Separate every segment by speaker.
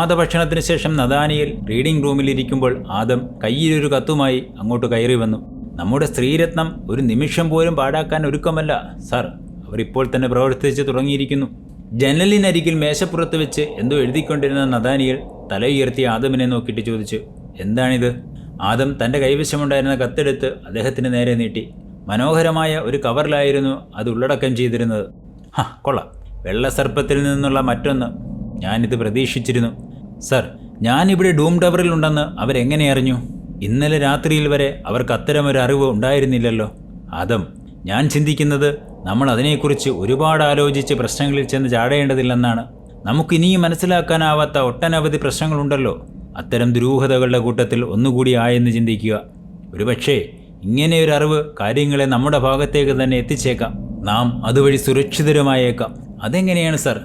Speaker 1: പ്രഭാത ഭക്ഷണത്തിന് ശേഷം നദാനിയിൽ റീഡിംഗ് റൂമിൽ ഇരിക്കുമ്പോൾ ആദം കയ്യിലൊരു കത്തുമായി അങ്ങോട്ട് കയറി വന്നു. നമ്മുടെ സ്ത്രീരത്നം ഒരു നിമിഷം പോലും പാടാക്കാൻ ഒരുക്കമല്ല സാർ. അവർ ഇപ്പോൾ തന്നെ പ്രവർത്തിച്ച് തുടങ്ങിയിരിക്കുന്നു. ജനലിനരികിൽ മേശപ്പുറത്ത് വെച്ച് എന്തോ എഴുതിക്കൊണ്ടിരുന്ന നദാനിയൽ തല ഉയർത്തി ആദമിനെ നോക്കിയിട്ട് ചോദിച്ചു എന്താണിത്? ആദം തന്റെ കൈവശമുണ്ടായിരുന്ന കത്തെടുത്ത് അദ്ദേഹത്തിന് നേരെ നീട്ടി. മനോഹരമായ ഒരു കവറിലായിരുന്നു അത് ഉള്ളടക്കം ചെയ്തിരുന്നത്. ഹ കൊള്ളാം. വെള്ളസർപ്പത്തിൽ നിന്നുള്ള മറ്റൊന്ന്. ഞാനിത് പ്രതീക്ഷിച്ചിരുന്നു. സർ ഞാനിവിടെ ഡൂം ടവറിൽ ഉണ്ടെന്ന് അവരെങ്ങനെ അറിഞ്ഞു? ഇന്നലെ രാത്രിയിൽ വരെ അവർക്ക് അത്തരമൊരു അറിവ് ഉണ്ടായിരുന്നില്ലല്ലോ. അതും ഞാൻ ചിന്തിക്കുന്നത് നമ്മൾ അതിനെക്കുറിച്ച് ഒരുപാട് ആലോചിച്ച് പ്രശ്നങ്ങളിൽ ചെന്ന് ചാടേണ്ടതില്ലെന്നാണ്. നമുക്ക് നമുക്കിനിയും മനസ്സിലാക്കാനാവാത്ത ഒട്ടനവധി പ്രശ്നങ്ങളുണ്ടല്ലോ. അത്തരം ദുരൂഹതകളുടെ കൂട്ടത്തിൽ ഒന്നുകൂടി ആയെന്ന് ചിന്തിക്കുക. ഒരുപക്ഷേ ഇങ്ങനെ ഒരു അറിവ് കാര്യങ്ങളെ നമ്മുടെ ഭാഗത്തേക്ക് തന്നെ എത്തിച്ചേക്കാം. നാം അതുവഴി സുരക്ഷിതരുമായേക്കാം. അതെങ്ങനെയാണ് സർ?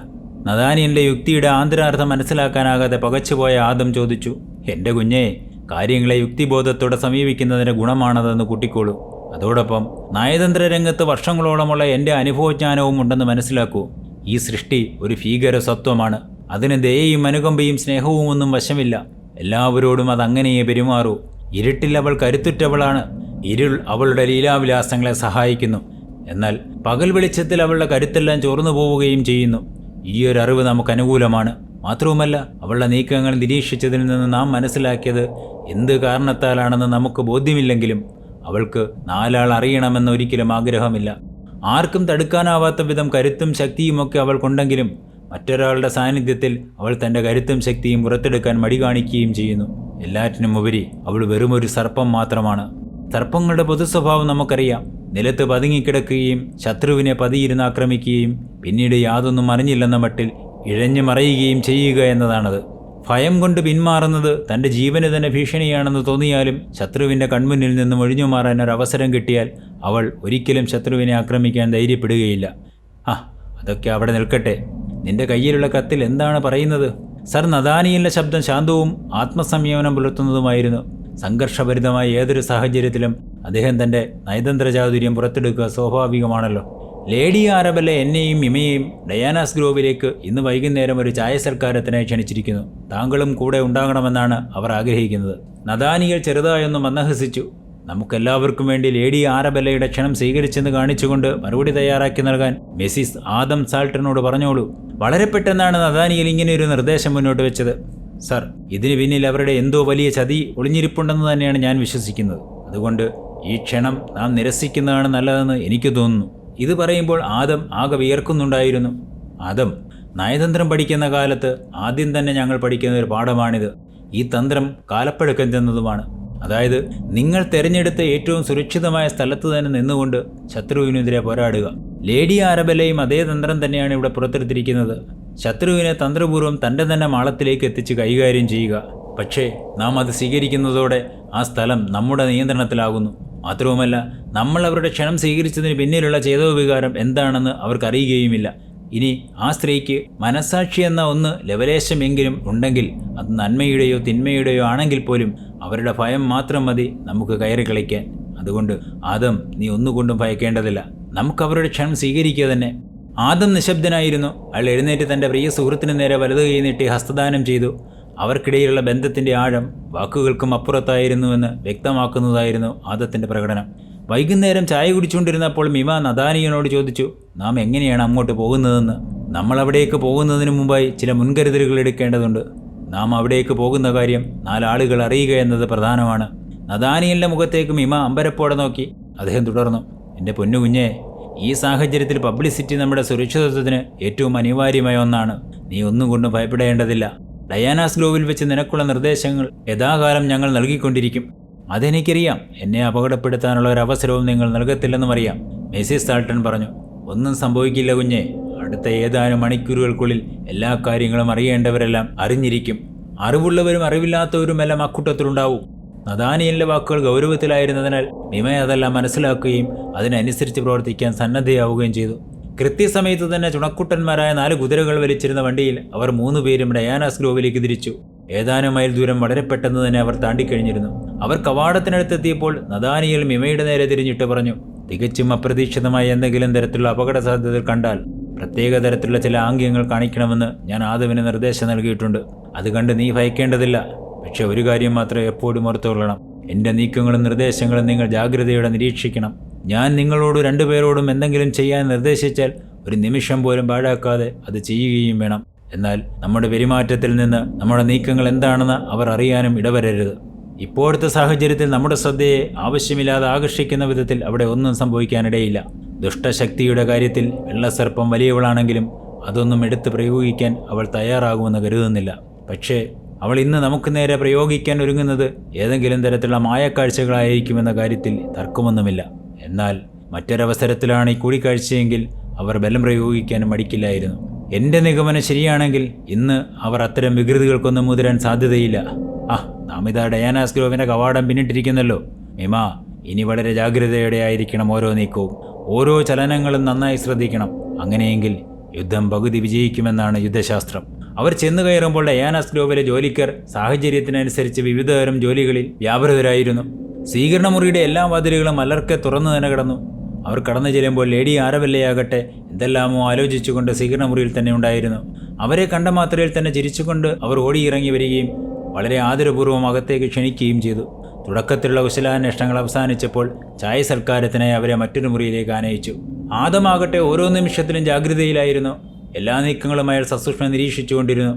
Speaker 1: നദാനിയന്റെ യുക്തിയുടെ ആന്തരാർത്ഥം മനസ്സിലാക്കാനാകാതെ പകച്ചുപോയ ആദം ചോദിച്ചു എന്റെ കുഞ്ഞെ കാര്യങ്ങളെ യുക്തിബോധത്തോടെ സമീപിക്കുന്നതിന്റെ ഗുണമാണതെന്ന് കൂട്ടിക്കോളൂ. അതോടൊപ്പം നയതന്ത്ര രംഗത്ത് വർഷങ്ങളോളമുള്ള എന്റെ അനുഭവജ്ഞാനവും ഉണ്ടെന്ന് മനസ്സിലാക്കൂ. ഈ സൃഷ്ടി ഒരു ഭീകര സത്വമാണ് അതിന് ദയയും അനുകമ്പയും സ്നേഹവും ഒന്നും വശമില്ല. എല്ലാവരോടും അത് അങ്ങനെയേ പെരുമാറൂ. ഇരുട്ടിൽ അവൾ കരുത്തുറ്റവളാണ്. ഇരുൾ അവളുടെ ലീലാവിലാസങ്ങളെ സഹായിക്കുന്നു. എന്നാൽ പകൽ വെളിച്ചത്തിൽ അവളുടെ കരുത്തെല്ലാം ചോർന്നു പോവുകയും ചെയ്യുന്നു. ഈ ഒരു അറിവ് നമുക്ക് അനുകൂലമാണ് മാത്രവുമല്ല അവളുടെ നീക്കങ്ങൾ നിരീക്ഷിച്ചതിൽ നിന്ന് നാം മനസ്സിലാക്കിയത് എന്ത് കാരണത്താലാണെന്ന് നമുക്ക് ബോധ്യമില്ലെങ്കിലും അവൾക്ക് നാലാൾ അറിയണമെന്ന് ഒരിക്കലും ആഗ്രഹമില്ല. ആർക്കും തടുക്കാനാവാത്ത വിധം കരുത്തും ശക്തിയുമൊക്കെ അവൾക്കുണ്ടെങ്കിലും മറ്റൊരാളുടെ സാന്നിധ്യത്തിൽ അവൾ തന്റെ കരുത്തും ശക്തിയും പുറത്തെടുക്കാൻ മടി കാണിക്കുകയും ചെയ്യുന്നു. എല്ലാറ്റിനും ഉപരി അവൾ വെറുമൊരു സർപ്പം മാത്രമാണ്. സർപ്പങ്ങളുടെ പൊതുസ്വഭാവം നമുക്കറിയാം. നിലത്ത് പതുങ്ങിക്കിടക്കുകയും ശത്രുവിനെ പതിയിരുന്ന് ആക്രമിക്കുകയും പിന്നീട് യാതൊന്നും അറിഞ്ഞില്ലെന്ന മട്ടിൽ ഇഴഞ്ഞു മറയുകയും ചെയ്യുക എന്നതാണത്. ഭയം കൊണ്ട് പിന്മാറുന്നത് തന്റെ ജീവന് തന്നെ ഭീഷണിയാണെന്ന് തോന്നിയാലും ശത്രുവിന്റെ കൺമുന്നിൽ നിന്നും ഒഴിഞ്ഞു മാറാൻ ഒരു അവസരം കിട്ടിയാൽ അവൾ ഒരിക്കലും ശത്രുവിനെ ആക്രമിക്കാൻ ധൈര്യപ്പെടുകയില്ല. ആ അതൊക്കെ അവിടെ നിൽക്കട്ടെ. നിന്റെ കയ്യിലുള്ള കത്തിൽ എന്താണ് പറയുന്നത്? സർ നദാനിയിലെ ശബ്ദം ശാന്തവും ആത്മസംയമനം പുലർത്തുന്നതുമായിരുന്നു. സംഘർഷഭരിതമായ ഏതൊരു സാഹചര്യത്തിലും അദ്ദേഹം തന്റെ നയതന്ത്ര ചാതുര്യം പുറത്തെടുക്കുക സ്വാഭാവികമാണല്ലോ. ലേഡി ആരബലെ എന്നെയും ഇമയെയും ഡയാനാസ് ഗ്രോവിലേക്ക് ഇന്ന് വൈകുന്നേരം ഒരു ചായ സൽക്കാരത്തിനായി ക്ഷണിച്ചിരിക്കുന്നു. താങ്കളും കൂടെ ഉണ്ടാകണമെന്നാണ് അവർ ആഗ്രഹിക്കുന്നത്. നദാനികൾ ചെറുതായൊന്ന് മന്ദഹസിച്ചു. നമുക്കെല്ലാവർക്കും വേണ്ടി ലേഡി ആരബല്ലയുടെ ക്ഷണം സ്വീകരിച്ചെന്ന് കാണിച്ചുകൊണ്ട് മറുപടി തയ്യാറാക്കി നൽകാൻ മെസ്സിസ് ആദം സാൾട്ടനോട് പറഞ്ഞോളൂ. വളരെ പെട്ടെന്നാണ് നദാനിയിൽ ഇങ്ങനെ ഒരു നിർദ്ദേശം മുന്നോട്ട് വെച്ചത്. സർ ഇതിന് പിന്നിൽ അവരുടെ എന്തോ വലിയ ചതി ഒളിഞ്ഞിരിപ്പുണ്ടെന്ന് തന്നെയാണ് ഞാൻ വിശ്വസിക്കുന്നത്. അതുകൊണ്ട് ഈ ക്ഷണം നാം നിരസിക്കുന്നതാണ് നല്ലതെന്ന് എനിക്ക് തോന്നുന്നു. ഇത് പറയുമ്പോൾ ആദം ആകെ വിയർക്കുന്നുണ്ടായിരുന്നു. ആദം നയതന്ത്രം പഠിക്കുന്ന കാലത്ത് ആദ്യം തന്നെ ഞങ്ങൾ പഠിക്കുന്ന ഒരു പാഠമാണിത്. ഈ തന്ത്രം കാലപ്പഴക്കം ചെന്നതുമാണ്. അതായത് നിങ്ങൾ തിരഞ്ഞെടുത്ത ഏറ്റവും സുരക്ഷിതമായ സ്ഥലത്ത് തന്നെ നിന്നുകൊണ്ട് ശത്രുവിനെതിരെ പോരാടുക. ലേഡി ആരബലയും അതേ തന്ത്രം തന്നെയാണ് ഇവിടെ പുറത്തെടുത്തിരിക്കുന്നത്. ശത്രുവിനെ തന്ത്രപൂർവം തന്റെ തന്നെ മാളത്തിലേക്ക് എത്തിച്ച് കൈകാര്യം ചെയ്യുക. പക്ഷേ നാം അത് സ്വീകരിക്കുന്നതോടെ ആ സ്ഥലം നമ്മുടെ നിയന്ത്രണത്തിലാകുന്നു. മാത്രവുമല്ല നമ്മൾ അവരുടെ ക്ഷണം സ്വീകരിച്ചതിന് പിന്നിലുള്ള ചേതോവികാരം എന്താണെന്ന് അവർക്കറിയുകയുമില്ല. ഇനി ആ സ്ത്രീക്ക് മനസാക്ഷി എന്ന ഒന്ന് ലവലേശമെങ്കിലും ഉണ്ടെങ്കിൽ അത് നന്മയുടെയോ തിന്മയുടെയോ ആണെങ്കിൽ പോലും അവരുടെ ഭയം മാത്രം മതി നമുക്ക് കയറി കളിക്കാൻ. അതുകൊണ്ട് ആദം നീ ഒന്നുകൊണ്ടും ഭയക്കേണ്ടതില്ല. നമുക്കവരുടെ ക്ഷണം സ്വീകരിക്കുക തന്നെ. ആദം നിശബ്ദനായിരുന്നു. അയാൾ എഴുന്നേറ്റ് തന്റെ പ്രിയ സുഹൃത്തിന് നേരെ വലതു കൈ നീട്ടി ഹസ്തദാനം ചെയ്തു. അവർക്കിടയിലുള്ള ബന്ധത്തിന്റെ ആഴം വാക്കുകൾക്കും അപ്പുറത്തായിരുന്നുവെന്ന് വ്യക്തമാക്കുന്നതായിരുന്നു ആദത്തിന്റെ പ്രകടനം. വൈകുന്നേരം ചായ കുടിച്ചുകൊണ്ടിരുന്നപ്പോൾ മിമ നദാനിയനോട് ചോദിച്ചു നാം എങ്ങനെയാണ് അങ്ങോട്ട് പോകുന്നതെന്ന്? നമ്മൾ അവിടേക്ക് പോകുന്നതിന് മുമ്പായി ചില മുൻകരുതലുകൾ എടുക്കേണ്ടതുണ്ട്. നാം അവിടേക്ക് പോകുന്ന കാര്യം നാലാളുകൾ അറിയുക എന്നത് പ്രധാനമാണ്. നദാനിയലിന്റെ മുഖത്തേക്ക് മിമ അമ്പരപ്പോടെ നോക്കി. അദ്ദേഹം തുടർന്നു എന്റെ പൊന്നു കുഞ്ഞെ ഈ സാഹചര്യത്തിൽ പബ്ലിസിറ്റി നമ്മുടെ സുരക്ഷിതത്വത്തിന് ഏറ്റവും അനിവാര്യമായ ഒന്നാണ്. നീ ഒന്നും കൊണ്ടും ഭയപ്പെടേണ്ടതില്ല. ഡയാനാസ് ഗ്ലോവിൽ വെച്ച് നിനക്കുള്ള നിർദ്ദേശങ്ങൾ യഥാകാലം ഞങ്ങൾ നൽകിക്കൊണ്ടിരിക്കും. അതെനിക്കറിയാം. എന്നെ അപകടപ്പെടുത്താനുള്ള ഒരു അവസരവും നിങ്ങൾ നൽകത്തില്ലെന്നും അറിയാം. മെസ്സിസ് താൾട്ടൺ പറഞ്ഞു ഒന്നും സംഭവിക്കില്ല കുഞ്ഞെ. അടുത്ത ഏതാനും മണിക്കൂറുകൾക്കുള്ളിൽ എല്ലാ കാര്യങ്ങളും അറിയേണ്ടവരെല്ലാം അറിഞ്ഞിരിക്കും. അറിവുള്ളവരും അറിവില്ലാത്തവരുമെല്ലാം അക്കൂട്ടത്തിലുണ്ടാവും. നദാനിയലിന്റെ വാക്കുകൾ ഗൗരവത്തിലായിരുന്നതിനാൽ മിമ അതെല്ലാം മനസ്സിലാക്കുകയും അതിനനുസരിച്ച് പ്രവർത്തിക്കാൻ സന്നദ്ധയാവുകയും ചെയ്തു. കൃത്യസമയത്ത് തന്നെ ചുണക്കുട്ടന്മാരായ നാല് കുതിരകൾ വലിച്ചിരുന്ന വണ്ടിയിൽ അവർ മൂന്നുപേരും ഡയാനാസ് ഗ്രോവിലേക്ക് തിരിച്ചു. ഏതാനും മൈൽ ദൂരം വളരെ പെട്ടെന്ന് തന്നെ അവർ താണ്ടിക്കഴിഞ്ഞിരുന്നു. അവർ കവാടത്തിനടുത്തെത്തിയപ്പോൾ നദാനിയൽ മിമയുടെ നേരെ തിരിഞ്ഞിട്ട് പറഞ്ഞു തികച്ചും അപ്രതീക്ഷിതമായ എന്തെങ്കിലും തരത്തിലുള്ള അപകട സാധ്യതകൾ കണ്ടാൽ പ്രത്യേക തരത്തിലുള്ള ചില ആംഗ്യങ്ങൾ കാണിക്കണമെന്ന് ഞാൻ ആദവിന് നിർദ്ദേശം നൽകിയിട്ടുണ്ട്. അത് കണ്ട് നീ ഭയക്കേണ്ടതില്ല. പക്ഷെ ഒരു കാര്യം മാത്രം എപ്പോഴും ഓർത്തുകൊള്ളണം. എന്റെ നീക്കങ്ങളും നിർദ്ദേശങ്ങളും നിങ്ങൾ ജാഗ്രതയോടെ നിരീക്ഷിക്കണം. ഞാൻ നിങ്ങളോട് രണ്ടുപേരോടും എന്തെങ്കിലും ചെയ്യാൻ നിർദ്ദേശിച്ചാൽ ഒരു നിമിഷം പോലും പാഴാക്കാതെ അത് ചെയ്യുകയും വേണം. എന്നാൽ നമ്മുടെ പെരുമാറ്റത്തിൽ നിന്ന് നമ്മുടെ നീക്കങ്ങൾ എന്താണെന്ന് അവർ അറിയാനും ഇടവരരുത്. ഇപ്പോഴത്തെ സാഹചര്യത്തിൽ നമ്മുടെ ശ്രദ്ധയെ ആവശ്യമില്ലാതെ ആകർഷിക്കുന്ന വിധത്തിൽ അവിടെ ഒന്നും സംഭവിക്കാനിടയില്ല. ദുഷ്ടശക്തിയുടെ കാര്യത്തിൽ വെള്ളസർപ്പം വലിയവളാണെങ്കിലും അതൊന്നും എടുത്ത് പ്രയോഗിക്കാൻ അവൾ തയ്യാറാകുമെന്ന് കരുതുന്നില്ല. പക്ഷേ അവൾ ഇന്ന് നമുക്ക് നേരെ പ്രയോഗിക്കാൻ ഒരുങ്ങുന്നത് ഏതെങ്കിലും തരത്തിലുള്ള മായക്കാഴ്ചകളായിരിക്കുമെന്ന കാര്യത്തിൽ തർക്കമൊന്നുമില്ല. എന്നാൽ മറ്റൊരവസരത്തിലാണ് ഈ കൂടിക്കാഴ്ചയെങ്കിൽ അവർ ബലം പ്രയോഗിക്കാനും മടിക്കില്ലായിരുന്നു. എന്റെ നിഗമനം ശരിയാണെങ്കിൽ ഇന്ന് അവർ അത്തരം വികൃതികൾക്കൊന്നും മുതിരാൻ സാധ്യതയില്ല. ആ നാം ഇതാ ഡയാനാസ് ഗ്രോവിന്റെ കവാടം പിന്നിട്ടിരിക്കുന്നല്ലോ. മിമ ഇനി വളരെ ജാഗ്രതയോടെ ആയിരിക്കണം ഓരോ നീക്കവും. ഓരോ ചലനങ്ങളും നന്നായി ശ്രദ്ധിക്കണം. അങ്ങനെയെങ്കിൽ യുദ്ധം പകുതി വിജയിക്കുമെന്നാണ് യുദ്ധശാസ്ത്രം. അവർ ചെന്നു കയറുമ്പോൾ ഡയാനാസ് ഗ്ലോബിലെ ജോലിക്കാർ സാഹചര്യത്തിനനുസരിച്ച് വിവിധതരം ജോലികളിൽ വ്യാപൃതരായിരുന്നു. സ്വീകരണമുറിയുടെ എല്ലാ വാതിലുകളും മലർക്കെ തുറന്നു തന്നെ കിടന്നു. അവർ കടന്നു ചെല്ലുമ്പോൾ ലേഡി ആരവല്ലയാകട്ടെ എന്തെല്ലാമോ ആലോചിച്ചുകൊണ്ട് സ്വീകരണമുറിയിൽ തന്നെ ഉണ്ടായിരുന്നു. അവരെ കണ്ട മാത്രയിൽ തന്നെ ചിരിച്ചുകൊണ്ട് അവർ ഓടിയിറങ്ങി വരികയും വളരെ ആദരപൂർവം അകത്തേക്ക് ക്ഷണിക്കുകയും ചെയ്തു. തുടക്കത്തിലുള്ള കുശലാന്വേഷണങ്ങൾ അവസാനിച്ചപ്പോൾ ചായ സൽക്കാരത്തിനായി അവരെ മറ്റൊരു മുറിയിലേക്ക് ആനയിച്ചു. ആദമാകട്ടെ ഓരോ നിമിഷത്തിലും ജാഗ്രതയിലായിരുന്നു. എല്ലാ നീക്കങ്ങളും അയാൾ സസൂക്ഷ്മം നിരീക്ഷിച്ചുകൊണ്ടിരുന്നു.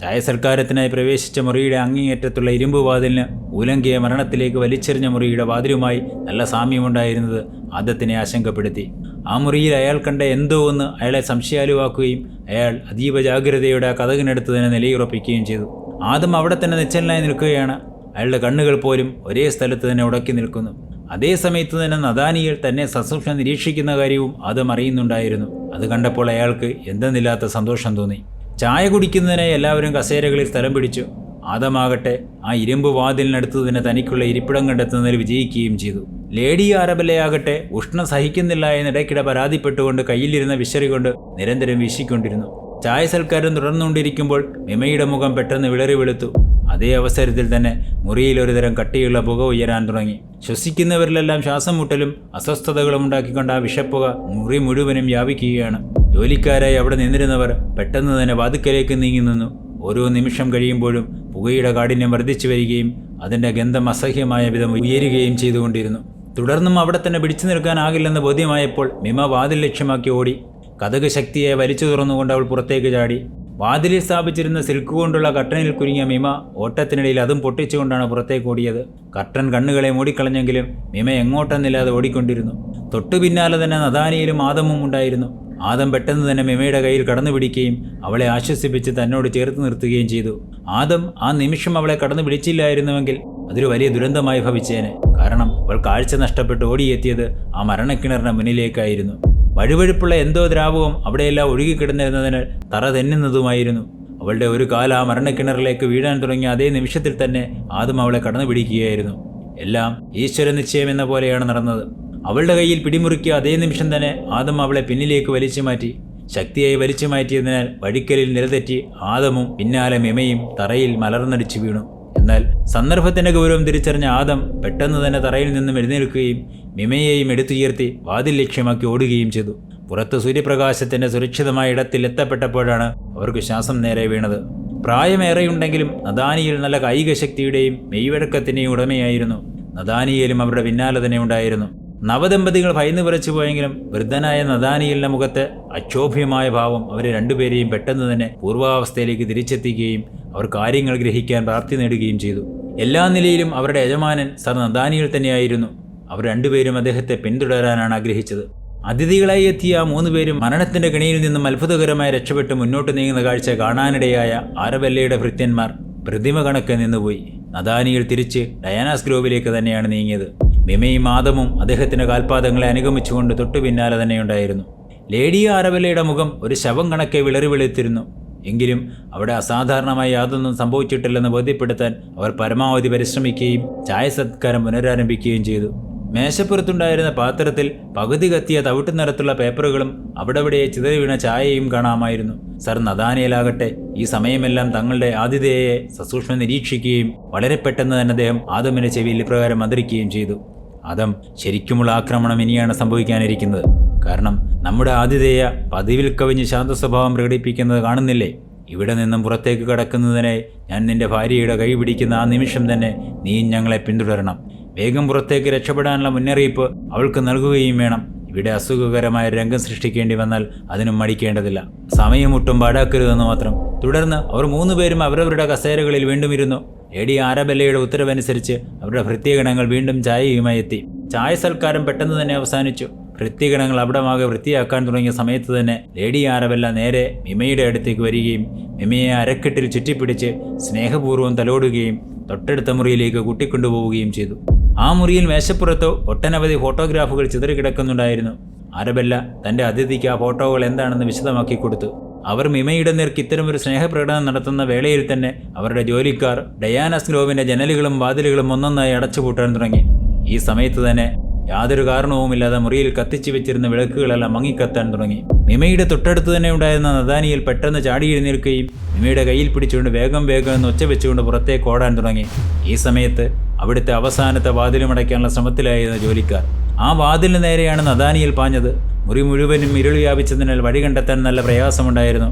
Speaker 1: ചായ സൽക്കാരത്തിനായി പ്രവേശിച്ച മുറിയുടെ അങ്ങേയറ്റത്തുള്ള ഇരുമ്പ് വാതിലിന് ഉലങ്കിയ മരണത്തിലേക്ക് വലിച്ചെറിഞ്ഞ മുറിയുടെ വാതിലുമായി നല്ല സാമ്യമുണ്ടായിരുന്നത് ആദത്തിനെ ആശങ്കപ്പെടുത്തി. ആ മുറിയിൽ അയാൾ കണ്ട എന്തോ ഒന്ന് അയാളെ സംശയാലുവാക്കുകയും അയാൾ അതീവ ജാഗ്രതയോടെ ആ കഥകിനടുത്ത് തന്നെ നിലയുറപ്പിക്കുകയും ചെയ്തു. ആദം അവിടെ തന്നെ നിശ്ചലനായി നിൽക്കുകയാണ്. അയാളുടെ കണ്ണുകൾ പോലും ഒരേ സ്ഥലത്ത് തന്നെ ഉടക്കി നിൽക്കുന്നു. അതേ സമയത്ത് തന്നെ നദാനിയൽ തന്നെ സസൂക്ഷ്മം നിരീക്ഷിക്കുന്ന കാര്യവും ആദം അറിയുന്നുണ്ടായിരുന്നു. അത് കണ്ടപ്പോൾ അയാൾക്ക് എന്തെന്നില്ലാത്ത സന്തോഷം തോന്നി. ചായ കുടിക്കുന്നതിനായി എല്ലാവരും കസേരകളിൽ സ്ഥലം പിടിച്ചു. ആദമാകട്ടെ ആ ഇരുമ്പ് വാതിലിനടുത്ത് തന്നെ തനിക്കുള്ള ഇരിപ്പിടം കണ്ടെത്തുന്നതിൽ വിജയിക്കുകയും ചെയ്തു. ലേഡി ആരബലയാകട്ടെ ഉഷ്ണം സഹിക്കുന്നില്ല എന്നിടയ്ക്കിടെ പരാതിപ്പെട്ടുകൊണ്ട് കയ്യിലിരുന്ന വിശറി കൊണ്ട് നിരന്തരം വീശിക്കൊണ്ടിരുന്നു. ചായ സൽക്കാരം തുടർന്നുകൊണ്ടിരിക്കുമ്പോൾ മിമയുടെ മുഖം പെട്ടെന്ന് വിളറി വെളുത്തു. അതേ അവസരത്തിൽ തന്നെ മുറിയിൽ ഒരുതരം കട്ടിയുള്ള പുക ഉയരാൻ തുടങ്ങി. ശ്വസിക്കുന്നവരിലെല്ലാം ശ്വാസം മുട്ടലും അസ്വസ്ഥതകളും ഉണ്ടാക്കിക്കൊണ്ട് ആ വിഷപ്പുക മുറി മുഴുവനും വ്യാപിക്കുകയാണ്. ജോലിക്കാരായി അവിടെ നിന്നിരുന്നവർ പെട്ടെന്ന് തന്നെ വാതുക്കലേക്ക് നീങ്ങി നിന്നു. ഓരോ നിമിഷം കഴിയുമ്പോഴും പുകയുടെ കാഠിന്യം വർദ്ധിച്ചു വരികയും അതിന്റെ ഗന്ധം അസഹ്യമായ വിധം ഉയരുകയും ചെയ്തുകൊണ്ടിരുന്നു. തുടർന്നും അവിടെ തന്നെ പിടിച്ചു നിൽക്കാനാകില്ലെന്ന് ബോധ്യമായപ്പോൾ മിമ വാതിൽ ലക്ഷ്യമാക്കി ഓടി. കഥക് ശക്തിയെ വലിച്ചു തുറന്നുകൊണ്ട് അവൾ പുറത്തേക്ക് ചാടി. വാതിലിൽ സ്ഥാപിച്ചിരുന്ന സിൽക്ക് കൊണ്ടുള്ള കട്ടനിൽ കുരുങ്ങിയ മിമ ഓട്ടത്തിനിടയിൽ അതും പൊട്ടിച്ചുകൊണ്ടാണ് പുറത്തേക്ക് ഓടിയത്. കട്ടൻ കണ്ണുകളെ മൂടിക്കളഞ്ഞെങ്കിലും മിമ എങ്ങോട്ടെന്നില്ലാതെ ഓടിക്കൊണ്ടിരുന്നു. തൊട്ടു പിന്നാലെ തന്നെ നദാനിയിലും ആദമും ഉണ്ടായിരുന്നു. ആദം പെട്ടെന്ന് തന്നെ മിമയുടെ കയ്യിൽ കടന്നു പിടിക്കുകയും അവളെ ആശ്വസിപ്പിച്ച് തന്നോട് ചേർത്ത് നിർത്തുകയും ചെയ്തു. ആദം ആ നിമിഷം അവളെ കടന്നു പിടിച്ചില്ലായിരുന്നുവെങ്കിൽ അതൊരു വലിയ ദുരന്തമായി ഭവിച്ചേനെ. കാരണം അവൾ കാഴ്ച നഷ്ടപ്പെട്ട് ഓടിയെത്തിയത് ആ മരണക്കിണറിന് മുന്നിലേക്കായിരുന്നു. വഴുവഴുപ്പുള്ള എന്തോ ദ്രാവകം അവിടെയെല്ലാം ഒഴുകിക്കിടന്നിരുന്നതിനാൽ തറ തെന്നുന്നതുമായിരുന്നു. അവളുടെ ഒരു കാൽ ആ മരണക്കിണറിലേക്ക് വീഴാൻ തുടങ്ങിയ അതേ നിമിഷത്തിൽ തന്നെ ആദ്യം അവളെ കടന്നു പിടിക്കുകയായിരുന്നു. എല്ലാം ഈശ്വര നിശ്ചയം എന്ന പോലെയാണ് നടന്നത്. അവളുടെ കയ്യിൽ പിടിമുറുക്കിയ അതേ നിമിഷം തന്നെ ആദം അവളെ പിന്നിലേക്ക് വലിച്ചു മാറ്റി. ശക്തിയായി വലിച്ചു മാറ്റിയതിനാൽ വഴിക്കലിൽ നിലതെറ്റി ആദമും പിന്നാലെ മിമയും തറയിൽ മലർന്നടിച്ചു വീണു. എന്നാൽ സന്ദർഭത്തിന്റെ ഗൗരവം തിരിച്ചറിഞ്ഞ ആദം പെട്ടെന്ന് തന്നെ തറയിൽ നിന്നും എഴുന്നേൽക്കുകയും മിമയെയും എടുത്തുയർത്തി വാതിൽ ലക്ഷ്യമാക്കി ഓടുകയും ചെയ്തു. പുറത്ത് സൂര്യപ്രകാശത്തിന്റെ സുരക്ഷിതമായ ഇടത്തിൽ എത്തപ്പെട്ടപ്പോഴാണ് അവർക്ക് ശ്വാസം നേരെ വീണത്. പ്രായമേറെയുണ്ടെങ്കിലും നദാനിയിൽ നല്ല കായിക ശക്തിയുടെയും മെയ്വഴക്കത്തിന്റെയും ഉടമയായിരുന്നു. നദാനിയിലും അവരുടെ പിന്നാലെ തന്നെ ഉണ്ടായിരുന്നു. നവദമ്പതികൾ ഭയന്നു വിറച്ചു പോയെങ്കിലും വൃദ്ധനായ നദാനിയലിന്റെ മുഖത്ത് അക്ഷോഭ്യമായ ഭാവം അവരെ രണ്ടുപേരെയും പെട്ടെന്ന് തന്നെ പൂർവാവസ്ഥയിലേക്ക് തിരിച്ചെത്തിക്കുകയും അവർ കാര്യങ്ങൾ ഗ്രഹിക്കാൻ പ്രാപ്തി നേടുകയും ചെയ്തു. എല്ലാ നിലയിലും അവരുടെ യജമാനൻ സർ നദാനിയിൽ തന്നെയായിരുന്നു. അവർ രണ്ടുപേരും അദ്ദേഹത്തെ പിന്തുടരാനാണ് ആഗ്രഹിച്ചത്. അതിഥികളായി എത്തിയ മൂന്ന് പേരും മരണത്തിന്റെ കണിയിൽ നിന്നും അത്ഭുതകരമായി രക്ഷപ്പെട്ട് മുന്നോട്ട് നീങ്ങുന്ന കാഴ്ച കാണാനിടയായ ആരവല്ലയുടെ ഭൃത്യന്മാർ പ്രതിമ കണക്ക് നിന്നുപോയി. നദാനിയിൽ തിരിച്ച് ഡയാനാസ് ഗ്രോവിലേക്ക് തന്നെയാണ് നീങ്ങിയത്. മിമയും ആദമും അദ്ദേഹത്തിന്റെ കാൽപാദങ്ങളെ അനുഗമിച്ചുകൊണ്ട് തൊട്ടു പിന്നാലെ തന്നെയുണ്ടായിരുന്നു. ലേഡി ആരവല്ലയുടെ മുഖം ഒരു ശവം കണക്കെ വിളറി വെളുത്തിരുന്നു എങ്കിലും അവിടെ അസാധാരണമായി യാതൊന്നും സംഭവിച്ചിട്ടില്ലെന്ന് ബോധ്യപ്പെടുത്താൻ അവർ പരമാവധി പരിശ്രമിക്കുകയും ചായ സത്കാരം പുനരാരംഭിക്കുകയും ചെയ്തു. മേശപ്പുറത്തുണ്ടായിരുന്ന പാത്രത്തിൽ പകുതി കത്തിയ തവിട്ടു നിറത്തുള്ള പേപ്പറുകളും അവിടെവിടെ ചിതറി വീണ ചായയും കാണാമായിരുന്നു. സർ നദാനിയലാകട്ടെ ഈ സമയമെല്ലാം തങ്ങളുടെ ആതിഥേയെ സസൂക്ഷ്മം നിരീക്ഷിക്കുകയും വളരെ പെട്ടെന്ന് തന്നെ അദ്ദേഹം ആദമിന്റെ ചെവിയിൽ ഇപ്രകാരം മന്ത്രിക്കുകയും ചെയ്തു. ആദം ശരിക്കുമുള്ള ആക്രമണം ഇനിയാണ് സംഭവിക്കാനിരിക്കുന്നത്. കാരണം നമ്മുടെ ആതിഥേയ പതിവിൽ കവിഞ്ഞ് ശാന്ത സ്വഭാവം പ്രകടിപ്പിക്കുന്നത് കാണുന്നില്ലേ? ഇവിടെ നിന്നും പുറത്തേക്ക് കടക്കുന്നതിനായി ഞാൻ നിന്റെ ഭാര്യയുടെ കൈ പിടിക്കുന്ന ആ നിമിഷം തന്നെ നീ ഞങ്ങളെ പിന്തുടരണം. വേഗം പുറത്തേക്ക് രക്ഷപ്പെടാനുള്ള മുന്നറിയിപ്പ് അവൾക്ക് നൽകുകയും വേണം. ഇവിടെ അസുഖകരമായ രംഗം സൃഷ്ടിക്കേണ്ടി വന്നാൽ അതിനും മടിക്കേണ്ടതില്ല. സമയം ഒട്ടും പാടാക്കരുതെന്ന് മാത്രം. തുടർന്ന് അവർ മൂന്നുപേരും അവരവരുടെ കസേരകളിൽ വീണ്ടും ഇരുന്നു ലേഡി ആരബല്ലയുടെ ഉത്തരവനുസരിച്ച് അവരുടെ ഭൃത്യഗണങ്ങൾ വീണ്ടും ചായയുമായി എത്തി. ചായ സൽക്കാരം പെട്ടെന്ന് തന്നെ അവസാനിച്ചു. ഭൃത്യഗണങ്ങൾ അവിടമാകെ വൃത്തിയാക്കാൻ തുടങ്ങിയ സമയത്ത് തന്നെ ലേഡി ആരവല്ല നേരെ മിമയുടെ അടുത്തേക്ക് വരികയും മിമയെ അരക്കെട്ടിൽ ചുറ്റിപ്പിടിച്ച് സ്നേഹപൂർവം തലോടുകയും തൊട്ടടുത്ത മുറിയിലേക്ക് കൂട്ടിക്കൊണ്ടുപോവുകയും ചെയ്തു. ആ മുറിയിൽ മേശപ്പുറത്ത് ഒട്ടനവധി ഫോട്ടോഗ്രാഫുകൾ ചിതറിക്കിടക്കുന്നുണ്ടായിരുന്നു. അരബെല്ല തന്റെ അതിഥിക്ക് ആ ഫോട്ടോകൾ എന്താണെന്ന് വിശദമാക്കി കൊടുത്തു. അവർ മിമയുടെ നേർക്ക് ഇത്തരമൊരു സ്നേഹപ്രകടനം നടത്തുന്ന വേളയിൽ തന്നെ അവരുടെ ജോലിക്കാർ ഡയാന ഗ്ലോവിന്റെ ജനലുകളും വാതിലുകളും ഒന്നൊന്നായി അടച്ചുപൂട്ടാൻ തുടങ്ങി. ഈ സമയത്ത് തന്നെ യാതൊരു കാരണവുമില്ലാതെ മുറിയിൽ കത്തിച്ചു വെച്ചിരുന്ന വിളക്കുകളെല്ലാം മങ്ങിക്കത്താൻ തുടങ്ങി. മിമയുടെ തൊട്ടടുത്ത് തന്നെ ഉണ്ടായിരുന്ന നദാനിയിൽ പെട്ടെന്ന് ചാടി എഴുന്നേൽക്കുകയും മിമയുടെ കയ്യിൽ പിടിച്ചുകൊണ്ട് വേഗം വേഗം എന്ന് ഒച്ച വെച്ചുകൊണ്ട് പുറത്തേക്ക് ഓടാൻ തുടങ്ങി. ഈ സമയത്ത് അവിടുത്തെ അവസാനത്തെ വാതിലുമടയ്ക്കാനുള്ള ശ്രമത്തിലായിരുന്ന ജോലിക്കാർ. ആ വാതിലിന് നേരെയാണ് നദാനിയിൽ പാഞ്ഞത്. മുറി മുഴുവനും ഇരുൾ വ്യാപിച്ചതിനാൽ വഴി കണ്ടെത്താൻ നല്ല പ്രയാസമുണ്ടായിരുന്നു.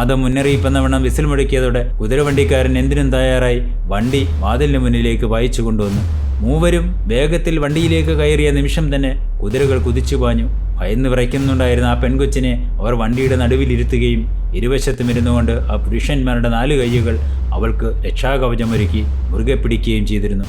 Speaker 1: ആദം മുന്നറിയിപ്പെന്ന വണ്ണം വിസിൽ മുഴക്കിയതോടെ കുതിരവണ്ടിക്കാരൻ എന്തിനും തയ്യാറായി വണ്ടി വാതിലിന് മുന്നിലേക്ക് വായിച്ചു കൊണ്ടുവന്നു മൂവരും വേഗത്തിൽ വണ്ടിയിലേക്ക് കയറിയ നിമിഷം തന്നെ കുതിരകൾ കുതിച്ചു പാഞ്ഞു. ഭയന്ന് വിറയ്ക്കുന്നുണ്ടായിരുന്ന ആ പെൺകൊച്ചിനെ അവർ വണ്ടിയുടെ നടുവിലിരുത്തുകയും ഇരുവശത്തും ഇരുന്നുകൊണ്ട് ആ പുരുഷന്മാരുടെ നാല് കൈകൾ അവൾക്ക് രക്ഷാകവചമൊരുക്കി മുറുകെ പിടിക്കുകയും ചെയ്തിരുന്നു.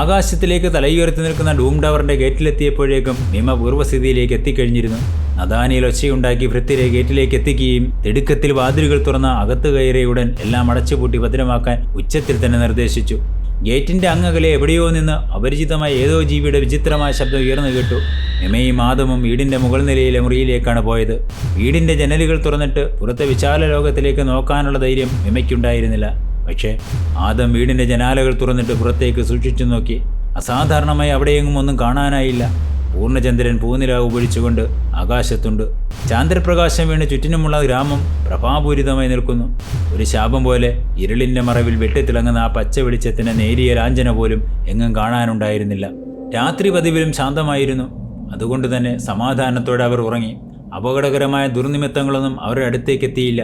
Speaker 1: ആകാശത്തിലേക്ക് തലയുയർത്തി നിൽക്കുന്ന ഡൂം ടവറിന്റെ ഗേറ്റിലെത്തിയപ്പോഴേക്കും ഭീമ പൂർവസ്ഥിതിയിലേക്ക് എത്തിക്കഴിഞ്ഞിരുന്നു. നദാനിയിൽ ഒച്ചയുണ്ടാക്കി വൃത്തിരെ ഗേറ്റിലേക്ക് എത്തിക്കുകയും തിടുക്കത്തിൽ വാതിലുകൾ തുറന്ന അകത്ത് കയറിയ ഉടൻ എല്ലാം അടച്ചുപൂട്ടി ഭദ്രമാക്കാൻ ഉച്ചത്തിൽ തന്നെ നിർദ്ദേശിച്ചു. ഗേറ്റിന്റെ അങ്ങകലെ എവിടെയോ നിന്ന് അപരിചിതമായ ഏതോ ജീവിയുടെ വിചിത്രമായ ശബ്ദം ഉയർന്നു കേട്ടു. മിമയും ആദമും വീടിന്റെ മുകൾ നിലയിലെ മുറിയിലേക്കാണ് പോയത്. വീടിന്റെ ജനലുകൾ തുറന്നിട്ട് പുറത്തെ വിശാല ലോകത്തിലേക്ക് നോക്കാനുള്ള ധൈര്യം എമയ്ക്കുണ്ടായിരുന്നില്ല. പക്ഷേ ആദം വീടിന്റെ ജനാലകൾ തുറന്നിട്ട് പുറത്തേക്ക് സൂക്ഷിച്ചു നോക്കി. അസാധാരണമായി അവിടെയെങ്ങും ഒന്നും കാണാനായില്ല. പൂർണചന്ദ്രൻ പൂനിലാവ് ഉപയോഗിച്ചുകൊണ്ട് ആകാശത്തുണ്ട്. ചാന്ദ്രപ്രകാശം വീണ് ചുറ്റിനുമുള്ള ഗ്രാമം പ്രഭാപൂരിതമായി നിൽക്കുന്നു. ഒരു ശാപം പോലെ ഇരുളിന്റെ മറവിൽ വെട്ടിത്തിളങ്ങുന്ന ആ പച്ച വെളിച്ചത്തിന് നേരിയ ലാഞ്ചന പോലും എങ്ങും കാണാനുണ്ടായിരുന്നില്ല. രാത്രി പതിവിലും ശാന്തമായിരുന്നു. അതുകൊണ്ട് തന്നെ സമാധാനത്തോടെ അവർ ഉറങ്ങി. അപകടകരമായ ദുർനിമിത്തങ്ങളൊന്നും അവരുടെ അടുത്തേക്ക് എത്തിയില്ല.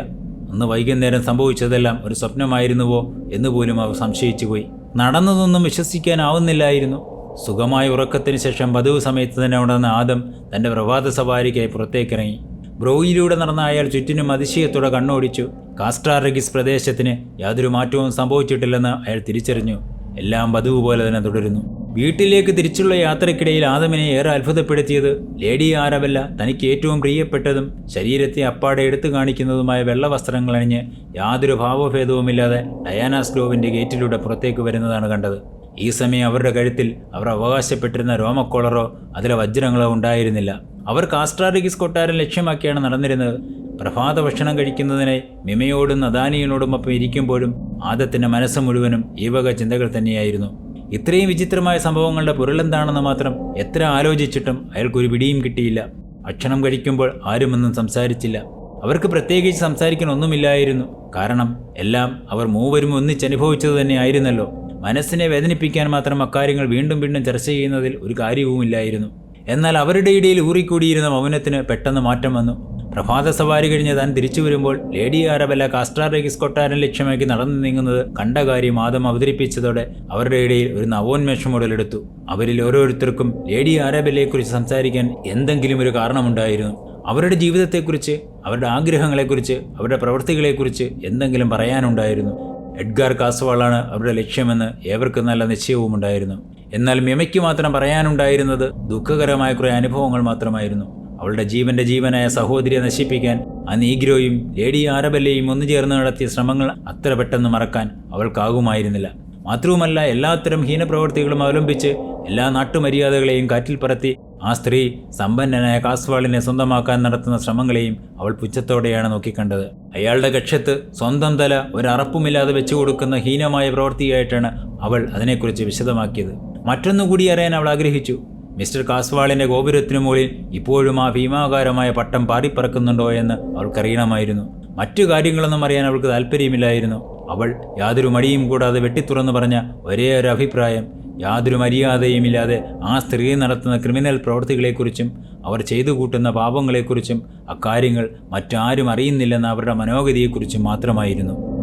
Speaker 1: അന്ന് വൈകുന്നേരം സംഭവിച്ചതെല്ലാം ഒരു സ്വപ്നമായിരുന്നുവോ എന്ന് പോലും അവർ സംശയിച്ചുപോയി. നടന്നതൊന്നും വിശ്വസിക്കാനാവുന്നില്ലായിരുന്നു. സുഖമായ ഉറക്കത്തിന് ശേഷം പതിവ് സമയത്ത് തന്നെ ഉണർന്ന ആദം തന്റെ പ്രഭാത സവാരിക്കായി പുറത്തേക്കിറങ്ങി. ബ്രോയിലൂടെ നടന്ന അയാൾ ചുറ്റിനും അതിശയത്തോടെ കണ്ണോടിച്ചു. കാസ്ട്രാറഗിസ് പ്രദേശത്തിന് യാതൊരു മാറ്റവും സംഭവിച്ചിട്ടില്ലെന്ന് അയാൾ തിരിച്ചറിഞ്ഞു. എല്ലാം പതിവ് പോലെ തന്നെ തുടരുന്നു. വീട്ടിലേക്ക് തിരിച്ചുള്ള യാത്രക്കിടയിൽ ആദമിനെ ഏറെ അത്ഭുതപ്പെടുത്തിയത് ലേഡി ആരവല്ല തനിക്ക് ഏറ്റവും പ്രിയപ്പെട്ടതും ശരീരത്തെ അപ്പാടെ എടുത്തു കാണിക്കുന്നതുമായ വെള്ള വസ്ത്രങ്ങൾ അണിഞ്ഞ് യാതൊരു ഭാവഭേദവുമില്ലാതെ ഡയാന സ്ലോവിന്റെ ഗേറ്റിലൂടെ പുറത്തേക്ക് വരുന്നതാണ് കണ്ടത്. ഈ സമയം അവരുടെ കഴുത്തിൽ അവർ അവകാശപ്പെട്ടിരുന്ന രോമക്കോളറോ അതിലെ വജ്രങ്ങളോ ഉണ്ടായിരുന്നില്ല. അവർ കാസ്ട്രാറിഗിസ് കൊട്ടാരം ലക്ഷ്യമാക്കിയാണ് നടന്നിരുന്നത്. പ്രഭാത ഭക്ഷണം കഴിക്കുന്നതിനായി മിമയോടും നദാനിയനോടും ഒപ്പം ഇരിക്കുമ്പോഴും ആദത്തിന്റെ മനസ്സ് മുഴുവനും ഈ വക ചിന്തകൾ തന്നെയായിരുന്നു. ഇത്രയും വിചിത്രമായ സംഭവങ്ങളുടെ പൊരുളെന്താണെന്ന് മാത്രം എത്ര ആലോചിച്ചിട്ടും അയാൾക്കൊരു പിടിയും കിട്ടിയില്ല. ഭക്ഷണം കഴിക്കുമ്പോൾ ആരുമൊന്നും സംസാരിച്ചില്ല. അവർക്ക് പ്രത്യേകിച്ച് സംസാരിക്കാൻ ഒന്നുമില്ലായിരുന്നു. കാരണം എല്ലാം അവർ മൂവരും ഒന്നിച്ചനുഭവിച്ചത് തന്നെയായിരുന്നല്ലോ. മനസ്സിനെ വേദനിപ്പിക്കാൻ മാത്രം അക്കാര്യങ്ങൾ വീണ്ടും വീണ്ടും ചർച്ച ചെയ്യുന്നതിൽ ഒരു കാര്യവുമില്ലായിരുന്നു. എന്നാൽ അവരുടെ ഇടയിൽ ഊറിക്കൂടിയിരുന്ന മൗനത്തിന് പെട്ടെന്ന് മാറ്റം വന്നു. പ്രഭാത സവാരി കഴിഞ്ഞ് താൻ തിരിച്ചു വരുമ്പോൾ ലേഡി ആരബല കാസ്ട്രാറേഗിസ് കൊട്ടാരം ലക്ഷ്യമാക്കി നടന്നു നീങ്ങുന്നത് കണ്ട കാര്യം ആദം അവതരിപ്പിച്ചതോടെ അവരുടെ ഇടയിൽ ഒരു നവോന്മേഷം ഉടലെടുത്തു. അവരിൽ ഓരോരുത്തർക്കും ലേഡി ആരബലയെക്കുറിച്ച് സംസാരിക്കാൻ എന്തെങ്കിലും ഒരു കാരണമുണ്ടായിരുന്നു. അവരുടെ ജീവിതത്തെക്കുറിച്ച് അവരുടെ ആഗ്രഹങ്ങളെക്കുറിച്ച് അവരുടെ പ്രവൃത്തികളെക്കുറിച്ച് എന്തെങ്കിലും പറയാനുണ്ടായിരുന്നു. എഡ്ഗാർ കാസവാളാണ് അവരുടെ ലക്ഷ്യമെന്ന് ഏവർക്കും നല്ല നിശ്ചയവുമുണ്ടായിരുന്നു എന്നാൽ മിമയ്ക്ക് മാത്രം പറയാനുണ്ടായിരുന്നത് ദുഃഖകരമായ കുറേ അനുഭവങ്ങൾ മാത്രമായിരുന്നു. അവളുടെ ജീവന്റെ ജീവനായ സഹോദരിയെ നശിപ്പിക്കാൻ ആ നീഗ്രോയും ലേഡി ആരബല്ലയും ഒന്നു ചേർന്ന് നടത്തിയ ശ്രമങ്ങൾ അത്ര പെട്ടെന്ന് മറക്കാൻ അവൾക്കാകുമായിരുന്നില്ല. മാത്രവുമല്ല എല്ലാത്തരം ഹീനപ്രവൃത്തികളും അവലംബിച്ച് എല്ലാ നാട്ടുമര്യാദകളെയും കാറ്റിൽ പറത്തി ആ സ്ത്രീ സമ്പന്നനായ കാസ്വാളിനെ സ്വന്തമാക്കാൻ നടത്തുന്ന ശ്രമങ്ങളെയും അവൾ പുച്ഛത്തോടെയാണ് നോക്കിക്കണ്ടത്. അയാളുടെ കക്ഷത്ത് സ്വന്തം തല ഒരറപ്പുമില്ലാതെ വെച്ചു കൊടുക്കുന്ന ഹീനമായ പ്രവൃത്തിയായിട്ടാണ് അവൾ അതിനെക്കുറിച്ച് വിശദമാക്കിയത്. മറ്റൊന്നുകൂടി അറിയാൻ അവൾ ആഗ്രഹിച്ചു. മിസ്റ്റർ കാസ്വാളിന്റെ ഗോപുരത്തിനു മുകളിൽ ഇപ്പോഴും ആ ഭീമാകാരമായ പട്ടം പാറിപ്പറക്കുന്നുണ്ടോ എന്ന് അവൾക്കറിയണമായിരുന്നു. മറ്റു കാര്യങ്ങളൊന്നും അറിയാൻ അവൾക്ക് താല്പര്യമില്ലായിരുന്നു അവൾ യാതൊരു മടിയും കൂടാതെ വെട്ടിത്തുറന്നു പറഞ്ഞ ഒരേ ഒരു അഭിപ്രായം യാതൊരു മര്യാദയുമില്ലാതെ ആ സ്ത്രീ നടത്തുന്ന ക്രിമിനൽ പ്രവൃത്തികളെക്കുറിച്ചും അവർ ചെയ്തു കൂട്ടുന്ന പാപങ്ങളെക്കുറിച്ചും അക്കാര്യങ്ങൾ മറ്റാരും അറിയുന്നില്ലെന്ന അവരുടെ മനോഗതിയെക്കുറിച്ചും മാത്രമായിരുന്നു.